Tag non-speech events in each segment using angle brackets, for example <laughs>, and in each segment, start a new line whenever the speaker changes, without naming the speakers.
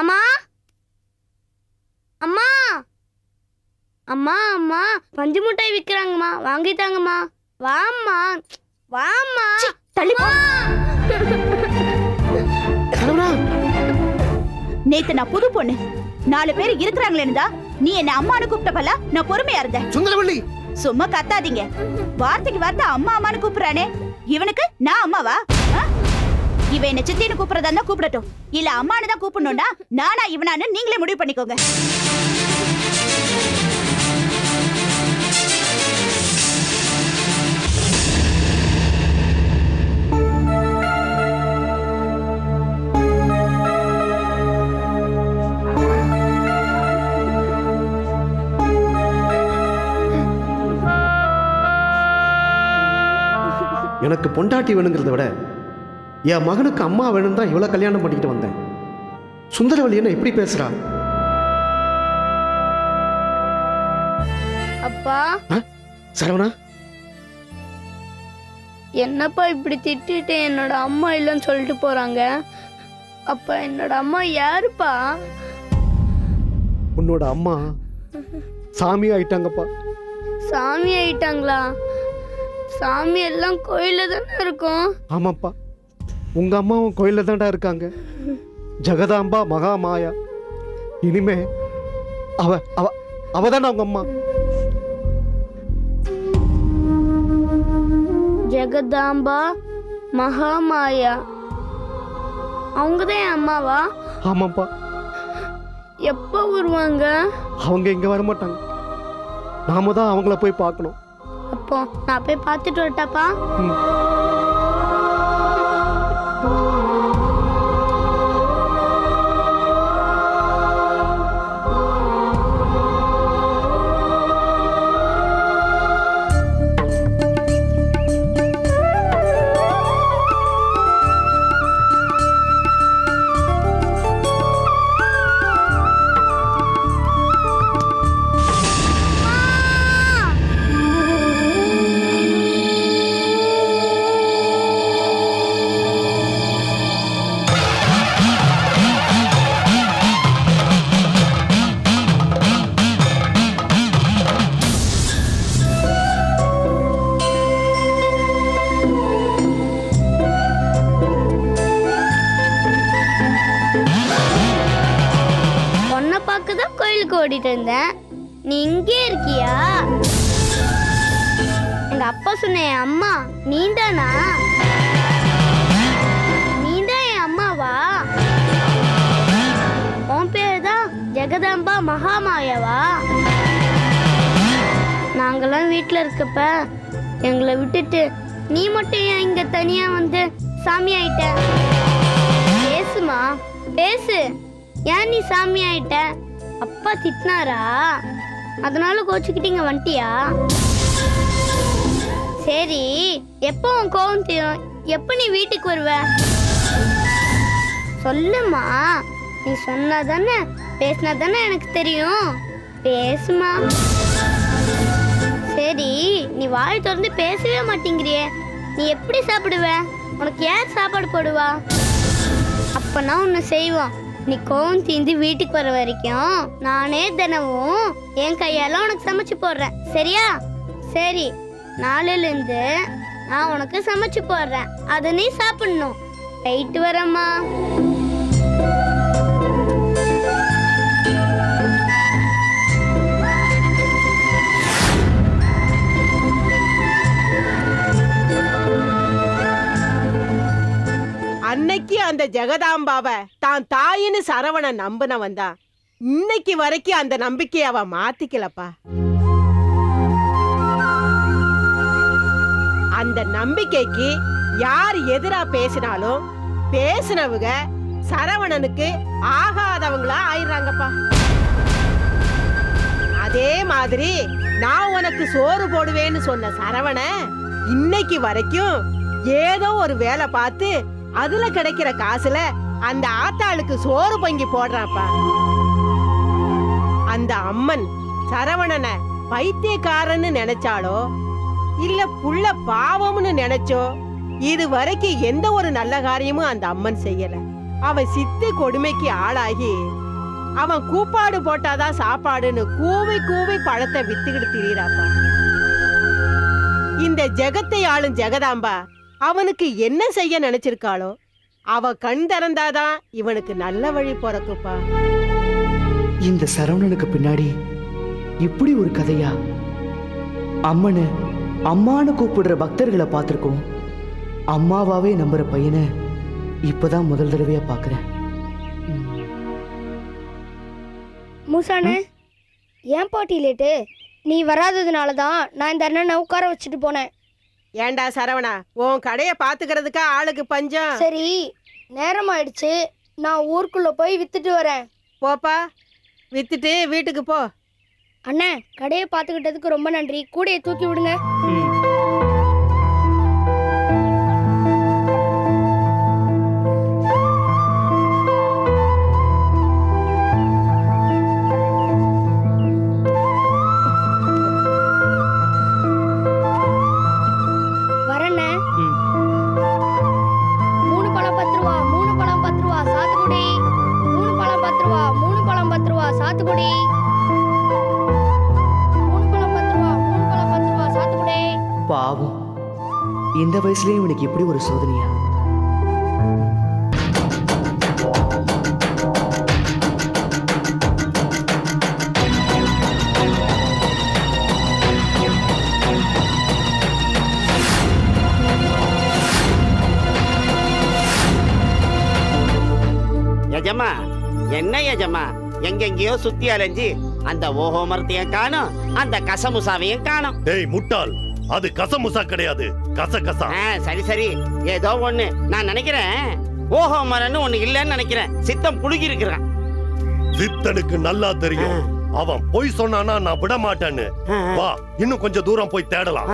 அம்மா? அம்மா? அம்மா அம்மா. பஞ்சு முட்டாய் விற்கிறாங்கம்மா வாங்கிட்டாங்கம்மா. வாம்மா. வாம்மா.
தள்ளிப்பா
நேத்து நான் புது பொண்ணு. நாலு பேர் இருக்கிறாங்களேன்னு தான் நீ என்ன அம்மானு கூப்பிட்டப்பல நான் பொறுமையா இருந்தேன்.
சுந்தரவள்ளி.
சும்மா கத்தாதீங்க. வார்த்தைக்கு வார்த்தை அம்மா அம்மானு கூப்பிடுறானே. இவனுக்கு நான் அம்மாவா? இவை இவன் என்ன சித்தின்னு இருந்தா கூப்பிடட்டும். இல்ல அம்மானு தான் கூப்பிடணும்னா நானா இவனான்னு நீங்களே முடிவு பண்ணிக்கோங்க.
எனக்கு பொண்டாட்டி வேணுங்கிறத விட என் மகனுக்கு அம்மா வேணும் தான் இவ்வளோ கல்யாணம் பண்ணிக்கிட்டு வந்தேன். சுந்தரவள்ளி என்ன எப்படி பேசுறா?
அப்பா.
சரவணா?
என்னப்பா இப்படி திட்டிட்டு என்னோட அம்மா இல்லைன்னு சொல்லிட்டு போறாங்க? அப்ப என்னோட அம்மா யாருப்பா?
உன்னோட அம்மா சாமி ஆயிட்டாங்கப்பா.
சாமி ஆயிட்டாங்களா? சாமி எல்லாம் கோயில தானே இருக்கும்?
ஆமாப்பா. உங்க அம்மாவும் கோயிலில் தான்டா இருக்காங்க. ஜெகதாம்பா மகாமாயா. இனிமே அவ அவ அவ தானே அவங்க அம்மா.
ஜெகதாம்பா மகாமாயா. அவங்க தான் என் அம்மாவா?
ஆமாப்பா.
எப்போ வருவாங்க?
அவங்க இங்க வர மாட்டாங்க நாம தான் அவங்கள போய் பார்க்கணும்.
அப்போ நான் போய் பார்த்துட்டு வரட்டாப்பா.
ம்.
பொண்ணை அப்பா சொன்ன என் அம்மா நீந்தானா? நீதான் என் அம்மாவா? உன் பேர் தான் ஜெகதாம்பா மகாமாயாவா? நாங்கெல்லாம் வீட்டில் இருக்கப்ப எங்களை விட்டுட்டு நீ மட்டும் ஏன் இங்க தனியா வந்து சாமி ஆயிட்ட? பேசுமா பேசு. ஏன் நீ சாமி ஆயிட்ட? அப்பா திட்டினாரா? அதனால கோச்சுக்கிட்டீங்க வண்டியா? வந்துட்டியா சரி எப்போ உன் கோவம் தீரும்? எப்போ நீ வீட்டுக்கு வருவ? சொல்லுமா. நீ சொன்னா தானே பேசினா தானே எனக்கு தெரியும். பேசுமா. சரி நீ வாய் திறந்து பேசவே மாட்டேங்கிறியே. நீ எப்படி சாப்பிடுவ? உனக்கு யார் சாப்பாடு போடுவா? அப்பனா ஒன்று செய்வோம். நீ கோவம் தீந்து வீட்டுக்கு வர வரைக்கும் நானே தினமும் என் கையால உனக்கு சமைச்சு போடுறேன். சரியா? சரி. நாளிலிருந்து நான் உனக்கு சமைச்சு போடுறேன். அதை நீ சாப்பிடணும். போயிட்டு வரேம்மா.
அன்னைக்கு அந்த ஜெகதாம்பாவ தான் தாயின்னு சரவணன் நம்பினவன் தான் இன்னைக்கு வரைக்கும் அந்த நம்பிக்கையை அவ மாத்திக்கலப்பா. அந்த நம்பிக்கைக்கு யார் எதிரா பேசினாலும் பேசினவங்க சரவணனுக்கு ஆகாதவங்களா ஆயிடுறாங்கப்பா. அதே மாதிரி நான் உனக்கு சோறு போடுவேன்னு சொன்ன சரவண இன்னைக்கு வரைக்கும் ஏதோ ஒரு வேலை பார்த்து அதுல கிடைக்கிற காசுல அந்த ஆத்தாளுக்கு சோறு பொங்கி போடுறாப்பா. அந்த அம்மன் சரவணனை பைத்தியக்காரன்னு நினைச்சாலோ இல்ல புள்ள பாவம்னு நினைச்சோ இது வரைக்கும் எந்த ஒரு நல்ல காரியமும் அந்த அம்மன் செய்யல. அவன் சித்து கொடுமைக்கு ஆளாகி அவன் கூப்பாடு போட்டாதான் சாப்பாடுன்னு கூவி கூவி பழத்தை வித்துக்கிட்டு திரியறாப்பா. இந்த ஜெகத்தை ஆளும் ஜெகதாம்பா அவனுக்கு என்ன செய்ய நினைச்சிருக்காளோ அவ கண் திறந்தாதான் இவனுக்கு நல்ல வழி பிறக்குப்பா.
இந்த சரவணனுக்கு பின்னாடி இப்படி ஒரு கதையா? அம்மனு அம்மான்னு கூப்பிடுற பக்தர்களை பார்த்திருக்கோம். அம்மாவாவே நம்புற பையனை இப்பதான் முதல் தடவையா பார்க்கறேன். ம்.
மூசானு ஏன் பாட்டி லேட்டு? நீ வராததுனால தான் நான் இந்த அண்ணனை உட்கார வச்சுட்டு போனேன்.
ஏண்டா சரவணா உன் கடைய பாத்துக்கிறதுக்கா ஆளுக்கு பஞ்சம்?
சரி நேரம் ஆயிடுச்சு நான் ஊருக்குள்ள போய் வித்துட்டு வரேன்.
போப்பா வித்துட்டு வீட்டுக்கு போ.
அண்ணே கடையை பார்த்துக்கிட்டதுக்கு ரொம்ப நன்றி. கூடையை தூக்கி விடுங்க.
இவனுக்கு இப்படி ஒரு சோதனையா?
எஜமா என்ன எஜமா எங்கெங்கேயோ சுத்தி அலைஞ்சு அந்த ஓஹோ மரத்தையும் காணும் அந்த கசமுசாவையும் காணும்.
டேய் முட்டாள். அது கசமுசா கிடையாது. கசகசா.
ஆ, சரி சரி. ஏதோ ஒண்ணு. நான் நினைக்கிறேன். ஓஹோ மரம்னு ஒண்ணு இல்லைன்னு நினைக்கிறேன். சித்தம் புழுகி இருக்கிறான்
சித்தனுக்கு நல்லா தெரியும். அவன் பொய் சொன்னானா நான் விட மாட்டேன்னு வா இன்னும் கொஞ்சம் தூரம் போய் தேடலாம்.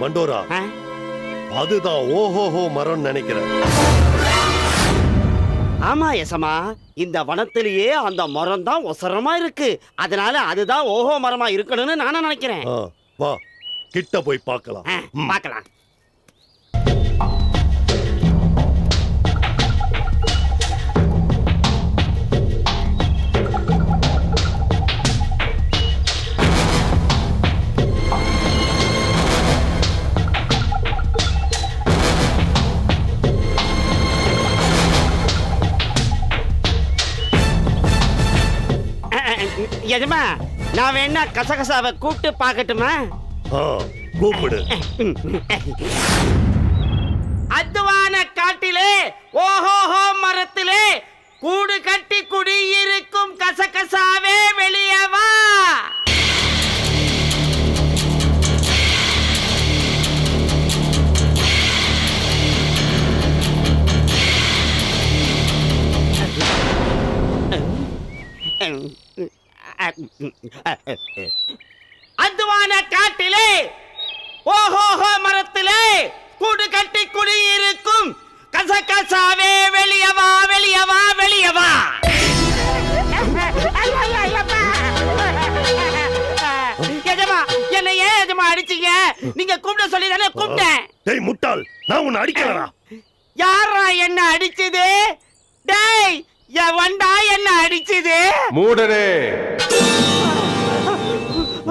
மண்டோரா? அதுதான் ஓஹோஹோ மரம் நினைக்கிறேன்.
ஆமா எசமா இந்த வனத்திலேயே அந்த மரம் தான் ஒசரமா இருக்கு. அதனால அதுதான் ஓஹோ மரமா இருக்கணும்னு நானும் நினைக்கிறேன்.
வா கிட்ட போய் பார்க்கலாம்.
பார்க்கலாம். எஜமா நான் வேணா கசகசாவை கூப்பிட்டு பார்க்கட்டுமா?
கூப்பிடு.
அத்துவான காட்டிலே ஓஹோஹோ மரத்திலே கூடு கட்டி குடியிருக்கும் கசகசாவே வெளியே வா. அத்துவான காட்டிலே ஓஹோஹோ மரத்திலே கூடு கட்டி குடியிருக்கும் கசகசாவே வெளியவா வெளியவா வெளியவா. எஜமா என்ன ஏன் எஜமா அடிச்சீங்க? நீங்க கூப்பிட சொல்லி தானே கூப்பிட்டேன்.
டேய் முட்டாள். நான் உன்னை அடிக்கலடா.
யாரா என்ன அடிச்சது? டேய் எவன்டா என்ன அடிச்சது?
மூடனே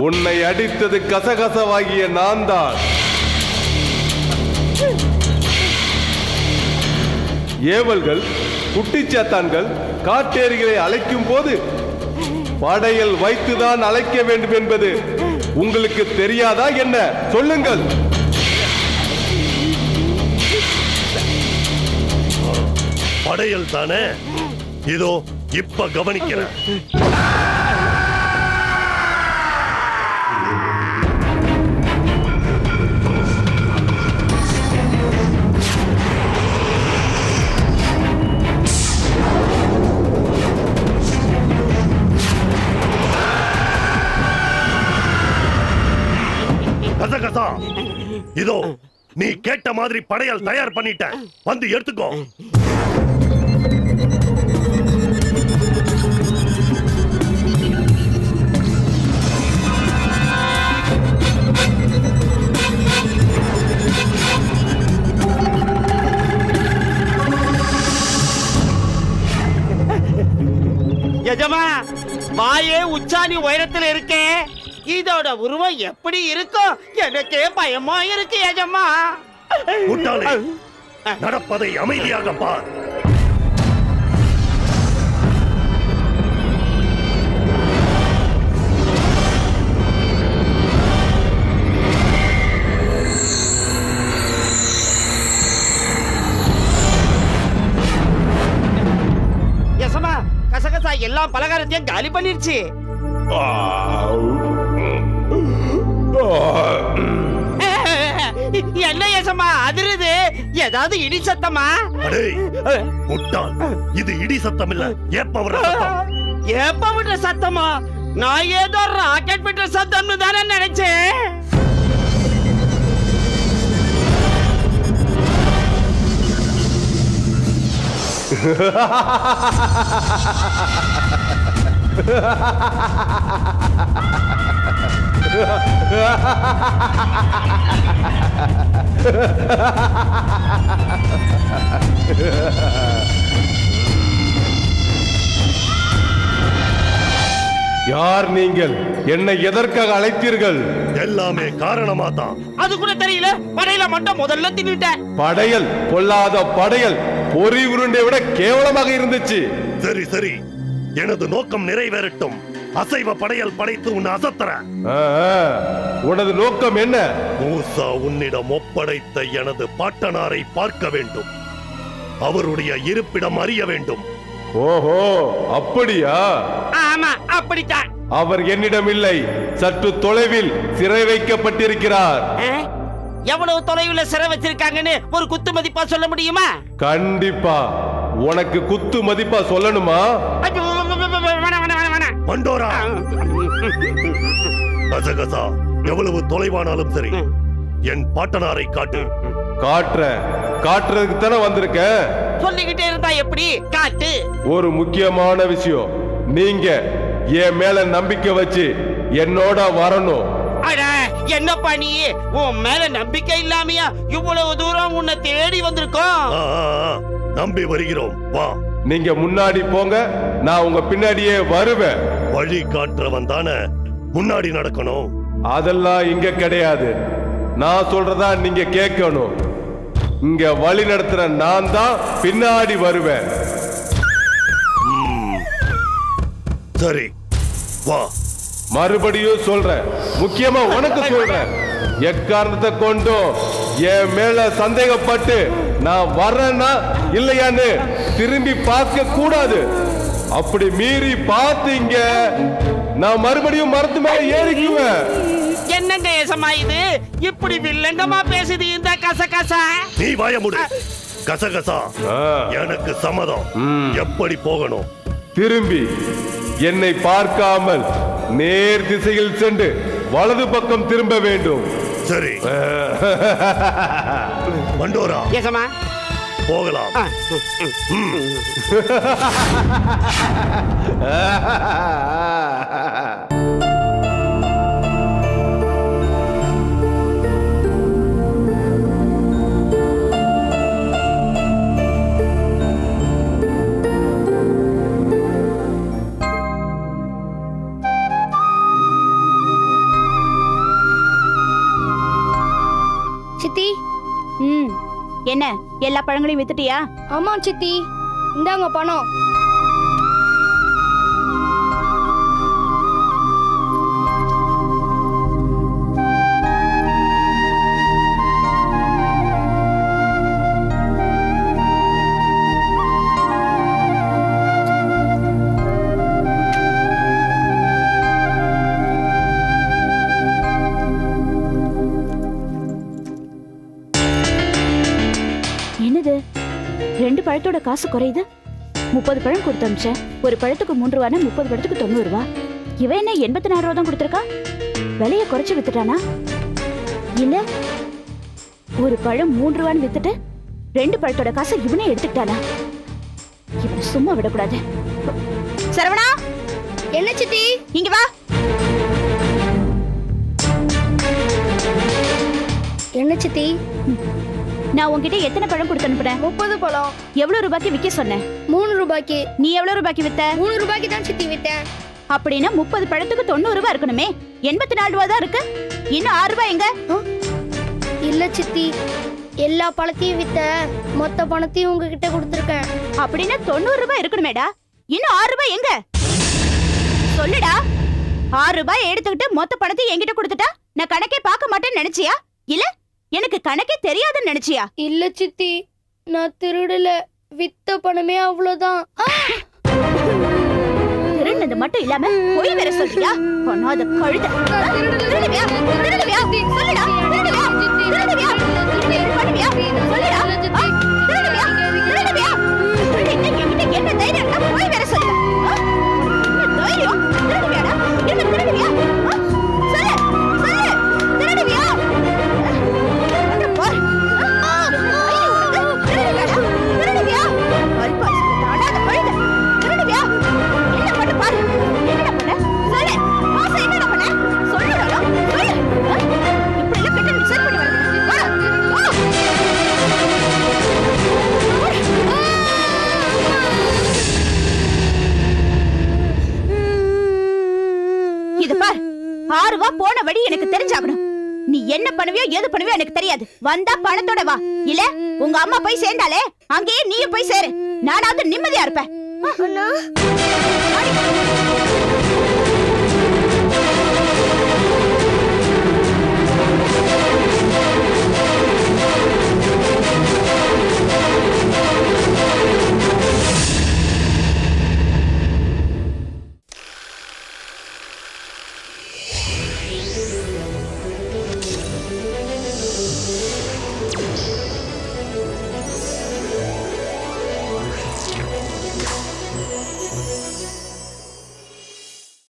உன்னை அடித்தது கசகசவாகிய நான் தான் ஏவல்கள் குட்டிச்சாத்தான்கள் காட்டேரிகளை அழைக்கும் போது படையல் வைத்துதான் அழைக்க வேண்டும் என்பது உங்களுக்கு தெரியாதா என்ன? சொல்லுங்கள்.
படையல் தானே இதோ இப்ப கவனிக்கிறேன். கதா இதோ நீ கேட்ட மாதிரி படையல் தயார் பண்ணிட்டேன். வந்து எடுத்துக்கோ.
எஜமா வாயே உச்சாணி உயரத்துல இருக்கே. இதோட உருவம் எப்படி இருக்கும்? எனக்கே பயமா இருக்கு எஜமா
நடப்பதை அமைதியாக பார்.
கசகசா எல்லா பலகாரத்தையும் காலி பண்ணிருச்சு. என்ன எசமா அதிருது? ஏதாவது இடி சத்தமா?
முட்டாள் இது இடி சத்தம் இல்ல ஏப்ப
எப்ப விட்ட சத்தமா? நான் ஏதோ ராக்கெட் விட்ட சத்தம்னு தானே நினைச்சேன். <laughs>
யார் நீங்கள்? என்னை எதற்காக அழைத்தீர்கள்?
எல்லாமே காரணமா தான்
அது கூட தெரியல. படையில மட்டும் முதல்ல தின்னுட்டேன்.
படையல் பொல்லாத படையல் பொறி உருண்டை விட கேவலமாக இருந்துச்சு.
சரி சரி. எனது நோக்கம் நிறைவேறட்டும். அசைவ படையல் படைத்து
ஆ, ஆ. உனது நோக்கம் என்ன?
மூசா உன்னிடம் ஒப்படைத்த எனது பாட்டனாரை பார்க்க வேண்டும். அவருடைய இருப்பிடம் அறிய வேண்டும்.
ஓஹோ அப்படியா?
ஆமா அப்படித்தான்.
அவர் என்னிடம் இல்லை. சற்று தொலைவில் சிறை வைக்கப்பட்டிருக்கிறார்?
எவ்வளவு தொலைவுல சிறை வச்சிருக்காங்கன்னு ஒரு குத்து மதிப்பா சொல்ல முடியுமா?
கண்டிப்பா. உனக்கு குத்து மதிப்பா சொல்லணுமா?
ஐயோ,
மண்டோரா? கசகசா எவ்வளவு தொலைவானாலும் சரி என் பாட்டனாரை காட்டு.
காட்டுற. காட்டுறதுக்கு தானே வந்திருக்கேன்
சொல்லிக்கிட்டே இருந்தா எப்படி? காட்டு.
ஒரு முக்கியமான விஷயம். நீங்க என் மேல நம்பிக்கை வச்சு என்னோட வரணும்.
அட என்னப்பா நீ உன் மேல நம்பிக்கை இல்லாமையா இவ்வளவு தூரம் உன்னை தேடி வந்திருக்கோம்.
நம்பி வருகிறோம். வா.
நீங்க முன்னாடி போங்க. நான் உங்க பின்னாடியே வருவேன்.
வழி காட்டுறவன் தானே? முன்னாடி நடக்கணும்.
அதெல்லாம் இங்க கிடையாது. நான் சொல்றதா நீங்க கேட்கணும். இங்க வழி நடத்துற நான் தான் பின்னாடி வருவேன்.
சரி வா.
மறுபடியும் சொல்றேன். முக்கியமா உனக்கு சொல்றேன். எக்காரணத்தை கொண்டும் என் மேல சந்தேகப்பட்டு நான் வர்றேன்னா இல்லையான்னு திரும்பி பார்க்க கூடாது அப்படி மீறி பார்த்தீங்க நான் மறுபடியும் மரத்து மேல ஏறிக்குவேன்.
என்னங்க ஏசமா இது? இப்படி வில்லங்கமா பேசுது இந்த கசகசா?
நீ வாய முடி. கசகசா.
ஆ,
எனக்கு சம்மதம். எப்படி போகணும்?
திரும்பி என்னை பார்க்காமல் நேர் திசையில் சென்று வலது பக்கம் திரும்ப வேண்டும்.
சரி. மண்டோரா
ஏசமா
போகலாம்.
சித்தி <laughs> <laughs>
எல்லா பழங்களையும் வித்துட்டியா?
ஆமா சித்தி. இந்தாங்க பணம்.
காசு குறையுது? முப்பது பழம் கொடுத்து அனுப்பிச்சேன். ஒரு பழத்துக்கு மூன்று ரூபானா முப்பது பழத்துக்கு தொண்ணூறு ரூபா. இவன் என்ன எண்பத்தி நாலு ரூபா தான் கொடுத்துருக்கா? விலைய குறைச்சு வித்துட்டானா? இல்ல ஒரு பழம் மூன்று ரூபான்னு வித்துட்டு ரெண்டு பழத்தோட காசை இவனே எடுத்துக்கிட்டானா? இவனை சும்மா விடக்கூடாது. சரவணா
என்ன சித்தி?
இங்க வா.
என்ன சித்தி?
நான் உன்கிட்ட எத்தனை பழம் கொடுத்து அனுப்புனேன்
முப்பது பழம்.
எவ்வளவு ரூபாய்க்கு விக்க சொன்னேன்
மூணு ரூபாய்க்கு.
நீ எவ்வளவு ரூபாய்க்கு வித்த?
மூணு ரூபாய்க்கு தான் சித்தி வித்தேன்.
அப்படின்னா முப்பது பழத்துக்கு தொண்ணூறு ரூபாய் இருக்கணுமே. எண்பத்தி நாலு ரூபாய் தான் இருக்கு. இன்னும் ஆறு ரூபாய் எங்க?
இல்ல சித்தி. எல்லா பழத்தையும் வித்த மொத்த பணத்தையும் உங்ககிட்ட கொடுத்துருக்கேன்.
அப்படின்னா தொண்ணூறு ரூபாய் இருக்கணுமேடா. இன்னும் ஆறு ரூபாய் எங்க? சொல்லுடா. ஆறு ரூபாய் எடுத்துக்கிட்டு மொத்த பணத்தையும் என்கிட்ட கொடுத்துட்டா? நான் கணக்கே பார்க்க மாட்டேன்னு நினைச்சியா? இல்ல? எனக்கு கணக்கே தெரியாதுன்னு நினைச்சியா?
இல்ல சித்தி நான் திருடல. வித்த பணமே அவ்வளவுதான்.
திருநது மட்டும் இல்லாம பொய் வேற சொல்றியா? பொண்ணாத கழுத. திருடுவியா திருடுவியா சொல்லுடா. திருடுவியா எனக்கு தெரியாது. வந்தா பணத்தோட வா. இல்ல உங்க அம்மா போய் சேர்ந்தாலே அங்கேயே நீயும் போய் சேரு. நானாவது நிம்மதியா இருப்பேன்.